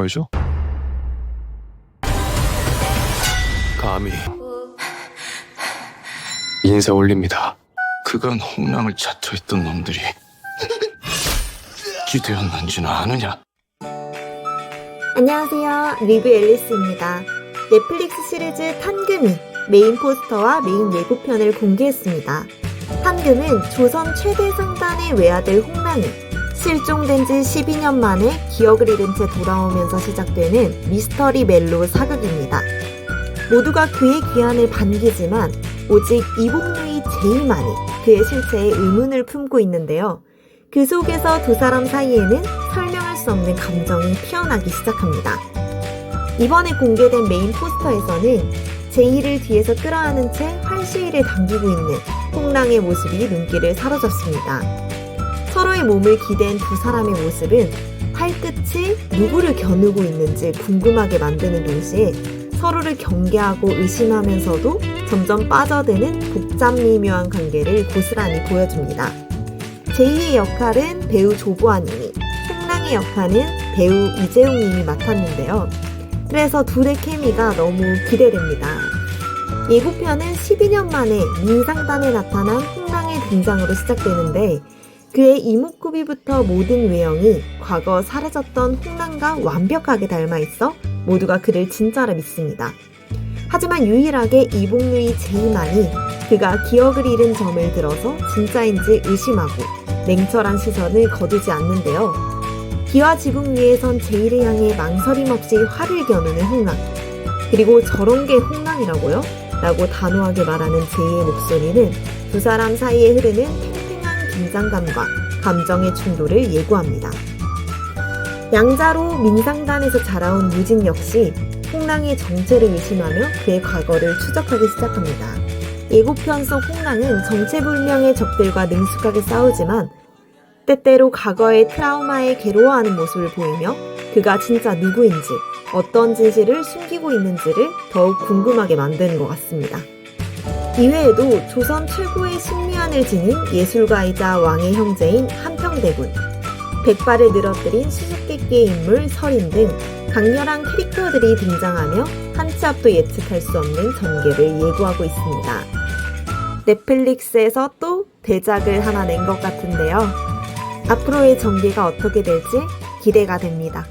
보여줘? 감히 인사 올립니다. 그간 홍랑을 자처했던 놈들이 기대었는지는 아느냐? 안녕하세요. 리뷰 앨리스입니다. 넷플릭스 시리즈 탄금이 메인 포스터와 메인 예고편을 공개했습니다. 탄금은 조선 최대 상단의 외아들 홍랑이 실종된 지 12년 만에 기억을 잃은 채 돌아오면서 시작되는 미스터리 멜로 사극입니다. 모두가 그의 귀환을 반기지만 오직 이복류이 제이만이 그의 실체에 의문을 품고 있는데요. 그 속에서 두 사람 사이에는 설명할 수 없는 감정이 피어나기 시작합니다. 이번에 공개된 메인 포스터에서는 제이를 뒤에서 끌어안은 채 활시위를 당기고 있는 홍랑의 모습이 눈길을 사로잡습니다. 서로의 몸을 기댄 두 사람의 모습은 팔끝이 누구를 겨누고 있는지 궁금하게 만드는 동시에 서로를 경계하고 의심하면서도 점점 빠져드는 복잡미묘한 관계를 고스란히 보여줍니다. 제이의 역할은 배우 조보아님이, 홍랑의 역할은 배우 이재용님이 맡았는데요. 그래서 둘의 케미가 너무 기대됩니다. 예고편은 12년 만에 민상단에 나타난 홍랑의 등장으로 시작되는데 그의 이목구비부터 모든 외형이 과거 사라졌던 홍랑과 완벽하게 닮아 있어 모두가 그를 진짜로 믿습니다. 하지만 유일하게 이복류의 제이만이 그가 기억을 잃은 점을 들어서 진짜인지 의심하고 냉철한 시선을 거두지 않는데요. 기와 지붕 위에선 제이를 향해 망설임 없이 화를 겨누는 홍랑. 그리고 저런 게 홍랑이라고요? 라고 단호하게 말하는 제이의 목소리는 두 사람 사이에 흐르는 긴장감과 감정의 충돌을 예고합니다. 양자로 민상단에서 자라온 유진 역시 홍랑의 정체를 의심하며 그의 과거를 추적하기 시작합니다. 예고편 속 홍랑은 정체불명의 적들과 능숙하게 싸우지만 때때로 과거의 트라우마에 괴로워하는 모습을 보이며 그가 진짜 누구인지 어떤 진실을 숨기고 있는지를 더욱 궁금하게 만드는 것 같습니다. 이외에도 조선 최고의 신미안을 지닌 예술가이자 왕의 형제인 한평대군, 백발을 늘어뜨린 수수께끼의 인물 설인 등 강렬한 캐릭터들이 등장하며 한치 앞도 예측할 수 없는 전개를 예고하고 있습니다. 넷플릭스에서 또 대작을 하나 낸 것 같은데요. 앞으로의 전개가 어떻게 될지 기대가 됩니다.